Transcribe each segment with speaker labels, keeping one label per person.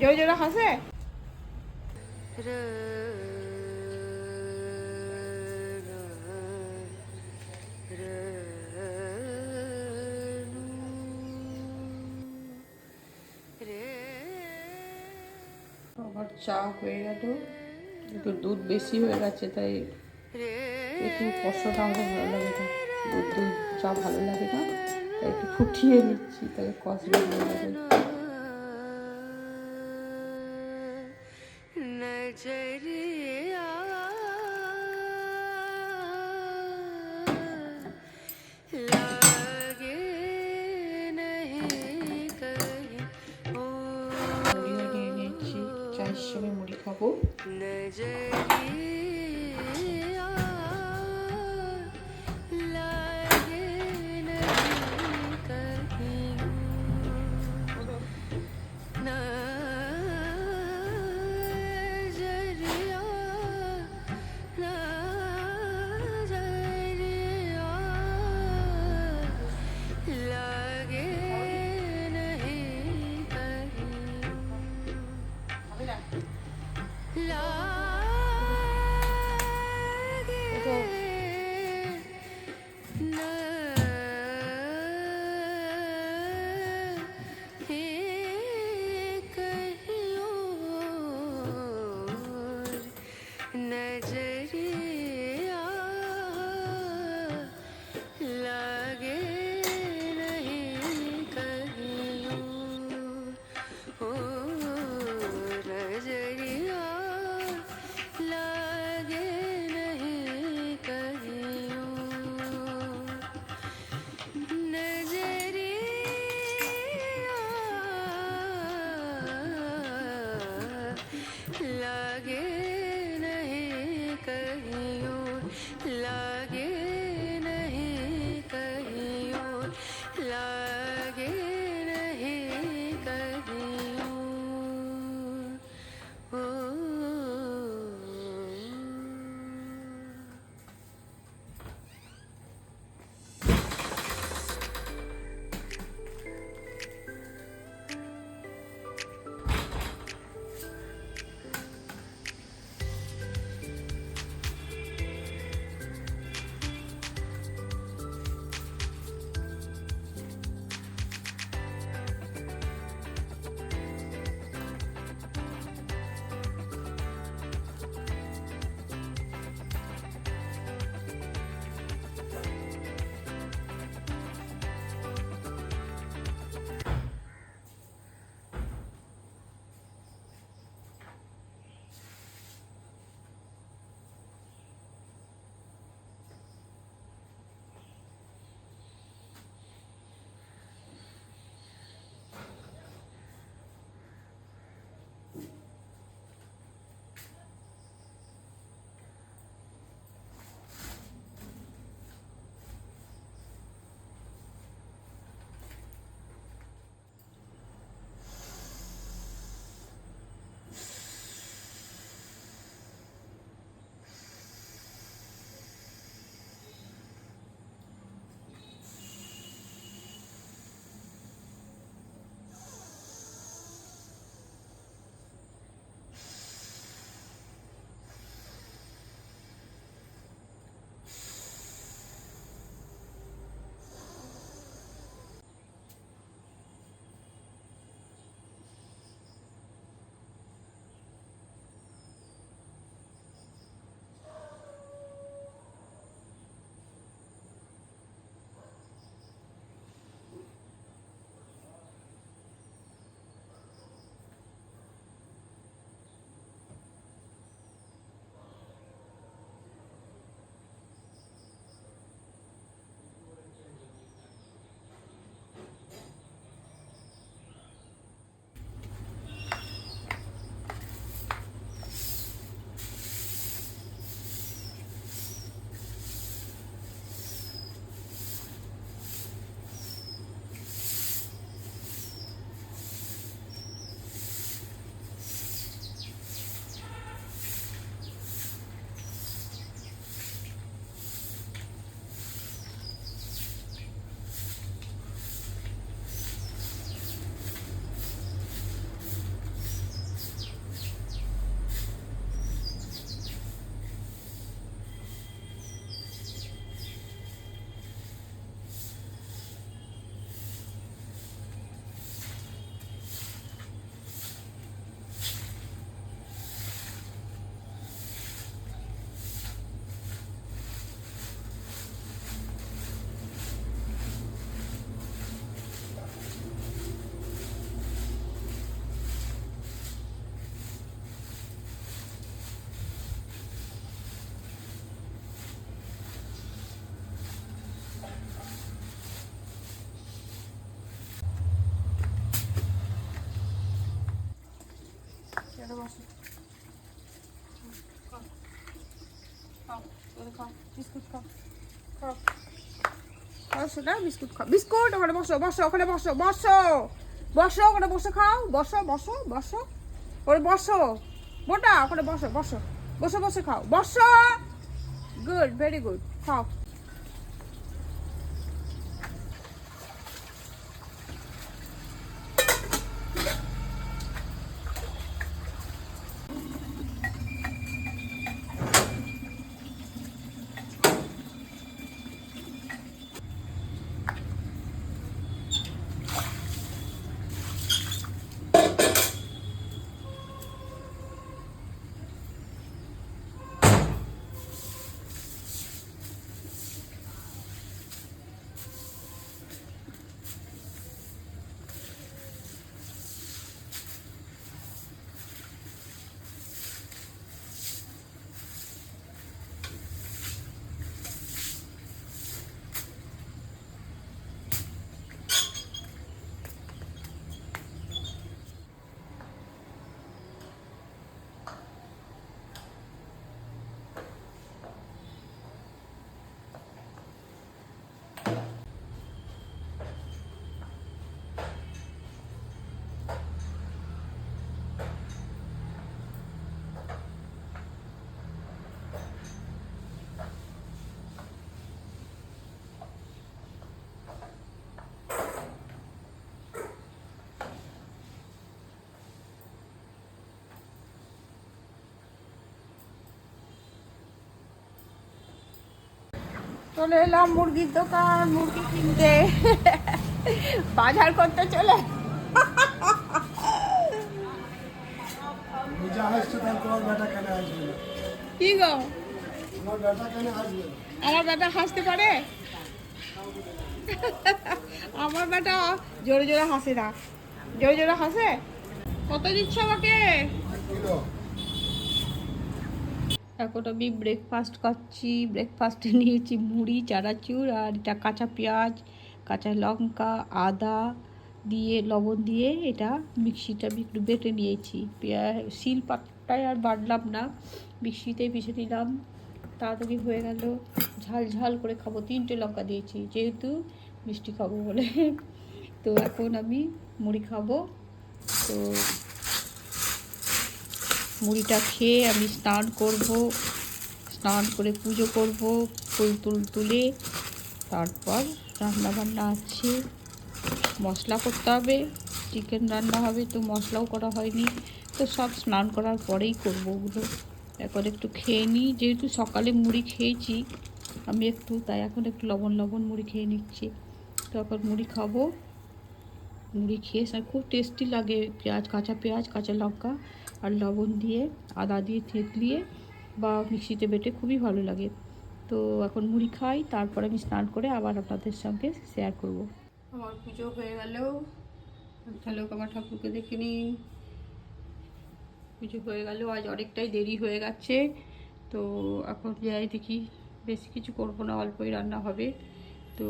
Speaker 1: জোরে জোরে হাসে? আবার চা হয়ে গেল। একটু দুধ বেশি হয়ে গেছে, তাই একটু কষ্টটা আমাকে ভালো লাগে না। দুধ দুধ চা ভালো লাগে না, তাই একটু ফুটিয়ে নিচ্ছি, তাই কষ্ট ভালো লাগে
Speaker 2: J. বিস্কুট খাও। খাও। খাও সেটা বিস্কুট খাও। বিস্কুট, ওখানে বসো বসো, ওখানে বসো বসো। বসো, ওখানে বসে খাও। বসো বসো বসো। ওরে বসো। মোটা, ওখানে বসো বসো। বসে বসে খাও। বসো। Good, very good. খাও। চলে এলাম মুরগির দোকান মুরগি কিনতে। বাজার করতে চলে। কি গো? আমার বেটা হাসতে পারে? আমার বেটা জোরে জোরে হাসে না। জোরে জোরে হাসে? কত দিচ্ছ আমাকে? এখন আমি ব্রেকফাস্ট করছি ব্রেকফাস্টে নিয়েছি মুড়ি, চানাচুর, আর এটা কাঁচা পেঁয়াজ, কাঁচা লঙ্কা, আদা দিয়ে, লবণ দিয়ে এটা মিক্সিটা আমি একটু বেটে নিয়েছি। পেঁয়াজ শিল পাটটায় আর বাড়লাম না মিক্সিতে পিষে নিলাম। তাড়াতাড়ি হয়ে গেল, ঝাল ঝাল করে খাব। তিনটে লঙ্কা দিয়েছি, যেহেতু মিষ্টি খাব বলে। তো এখন আমি মুড়ি খাব। তো মুড়িটা খেয়ে আমি স্নান করব। স্নান করে পুজো করব, ফুল তুল তুলে। তারপর রান্না বান্না আছে। মশলা করতে হবে। চিকেন রান্না হবে তো মশলাও করা হয়নি। তো সব স্নান করার পরেই করব ওগুলো। এখন একটু খেয়ে নিই। যেহেতু সকালে মুড়ি খেয়েছি, আমি একটু, তাই এখন একটু লবণ লবণ মুড়ি খেয়ে নিচ্ছি। তো এখন মুড়ি খাব। মুড়ি খেয়ে সে খুব টেস্টি লাগে। পেঁয়াজ, কাঁচা পেঁয়াজ, কাঁচা লঙ্কা আর লবণ দিয়ে আদা দিয়ে থেতলিয়ে বা মিক্সিতে বেটে খুবই ভালো লাগে। তো এখন মুড়ি খাই, তারপরে আমি স্নান করে আবার আপনাদের সঙ্গে শেয়ার করব। আমার পুজো হয়ে গেল তাহলে আমার ঠাকুরকে দেখে নিই পুজো হয়ে গেল আজ অনেকটাই দেরি হয়ে গেছে। তো এখন যাই দেখি, বেশি কিছু করব না, অল্পই রান্না হবে। তো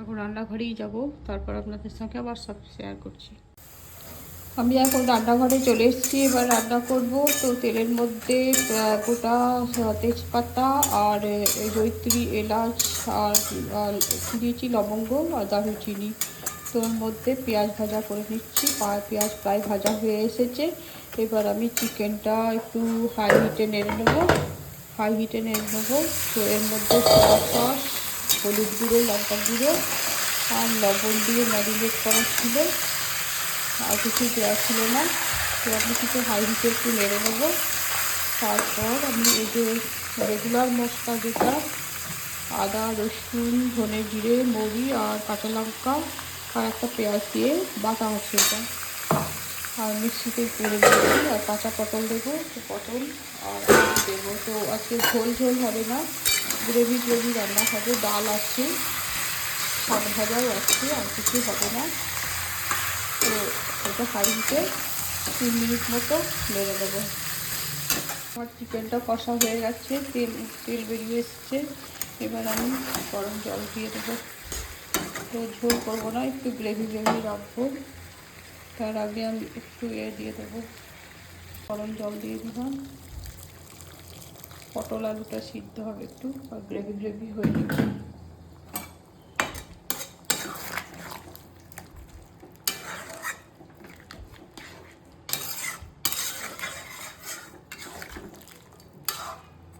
Speaker 2: এখন রান্নাঘরেই যাব তারপর আপনাদের সঙ্গে আবার সব শেয়ার করছি। আমি এখন রান্নাঘরে চলে এসেছি এবার রান্না করব। তো তেলের মধ্যে গোটা তেজপাতা আর আহ, জয়িত্রী এলাচ আর দিয়েছি লবঙ্গ আর দারুচিনি। তো ওর মধ্যে পেঁয়াজ ভাজা করে নিচ্ছি পেঁয়াজ প্রায় ভাজা হয়ে এসেছে। এবার আমি চিকেনটা একটু হাই হিটে নেড়ে নেব হাই হিটে নেড়ে নেব। তো এর মধ্যে সয়া সস হলুদ গুঁড়ো, লঙ্কা গুঁড়ো আর লবণ দিয়ে ম্যারিনেট করা ছিল। আর কিছু দেওয়া ছিল না। তো আমি কিছু হাই হিটে একটু নেড়ে নেব। তারপর আমি এই যে রেগুলার মশলা যেটা, আদা, রসুন, ধনে জিরে মৌরি আর কাঁচা লঙ্কা আর একটা পেঁয়াজ দিয়ে বাটা আছে এটা। আর মিক্সিতে করে দিয়েছি আর কাঁচা পটল দেবো পটল আর দেবো। তো আজকে ঝোল ঝোল হবে না। গ্রেভি গ্রেভি রান্না হবে, ডাল আছে, শাক ভাজাও আছে, আর কিছু হবে না। তো এটা হাঁড়িতে তিন মিনিট মতো নেড়ে দেবো। আমার চিকেনটা কষা হয়ে গেছে, তেল তেল বেরিয়ে এসছে। এবার আমি গরম জল দিয়ে দেবো। তো ঝোল করব না, একটু গ্রেভি গ্রেভি রাখব তার আগে আমি একটু এ দিয়ে দেবো। গরম জল দিয়ে দিলাম। পটল আলুটা সিদ্ধ হবে একটু, আর গ্রেভি গ্রেভি হয়ে যাবে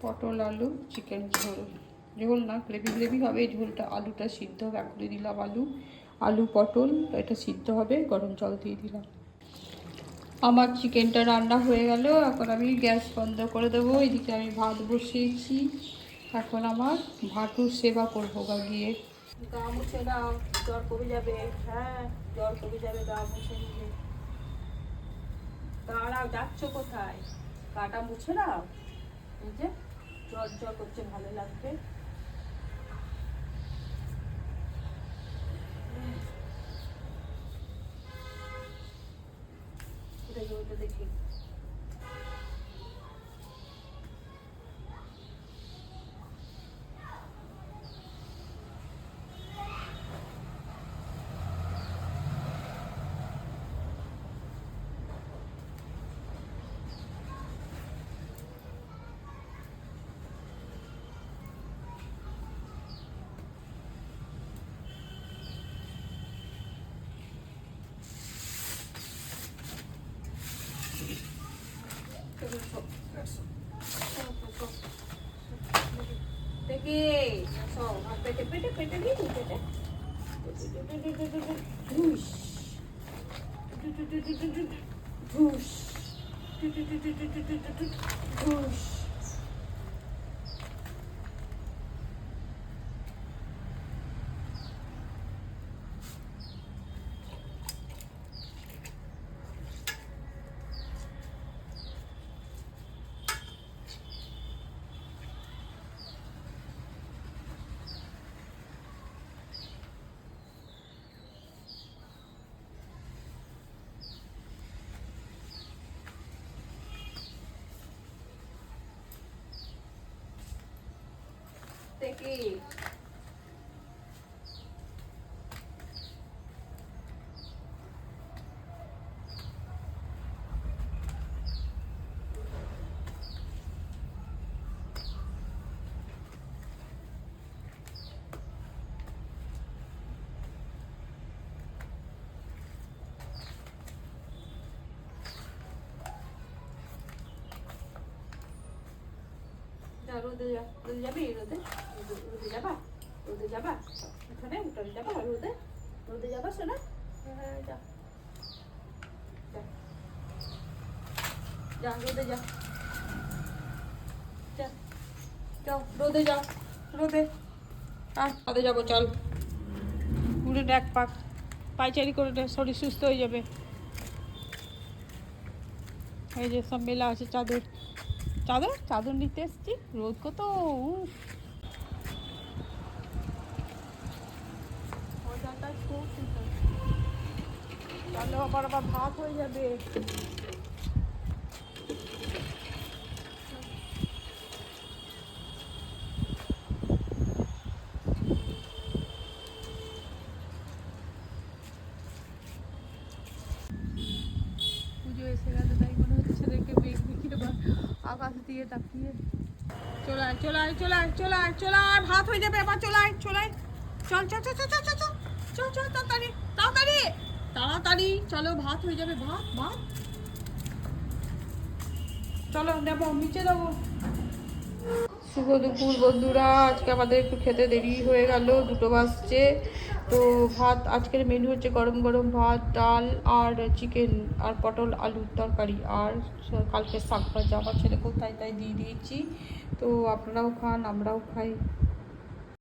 Speaker 2: পটল আলু, চিকেন ঝোল। ঝোল না, গ্রেভি গ্রেভি হবে, এই ঝোলটা আলুটা সিদ্ধ হবে এখনই দিলাম আলু। আলু পটল, এটা সিদ্ধ হবে, গরম জল দিয়ে দিলাম। আমার চিকেনটা রান্না হয়ে গেল, এখন আমি গ্যাস বন্ধ করে দেবো, এদিকে আমি ভাত বসিয়েছি। এখন আমার ভাটুর সেবা করব গা গিয়ে মুছে নাও, জ্বর কমে যাবে। হ্যাঁ জ্বর কমে যাবে মুছে দাঁড়াও কোথায়? গাটা মুছে নাও। এই জ্বর জ্বর করছে, ভালো লাগবে ওইটা দেখি। পেটে পেটে পেটে দিয়ে পেটে ধুস ধুস ধুস tem que রোদে রোদে রোদে রোদে। রোদে যাবা? রোদে যাবা? রোদে? রোদে হ্যাঁ যা। রোদে যা। যাও, রোদে রোদে। আহ ছাদে যাব, চল। উড়ে ডাক পাক। পাইচারি করে শরীর সুস্থ হয়ে যাবে। এই যে সব মেলা আছে চাদর। চাদর চাদর নিতে এসছি রোদ কত। তাহলে আবার আবার ভাত হয়ে যাবে পুজো এসে গেল তাই মনে হচ্ছে রেখে মেঘ দেখিয়ে বা আকাশ দিয়ে তাকিয়ে চলায় ভাত হয়ে যাবে এবার চলায় চল চল তাড়াতাড়ি তাড়াতাড়ি তাড়াতাড়ি, চলো, ভাত হয়ে যাবে, ভাত চলো দেবো শুভ দুপুর বন্ধুরা, আজকে আমাদের একটু খেতে দেরি হয়ে গেল, দুটো বাজছে। তো ভাত, আজকের মেনু হচ্ছে গরম গরম ভাত, ডাল আর চিকেন আর পটল আলুর তরকারি আর কালকে শাক ভাজা। আমার ছেলেকেও তাই তাই দিয়ে দিয়েছি। তো আপনারাও খান, আমরাও খাই।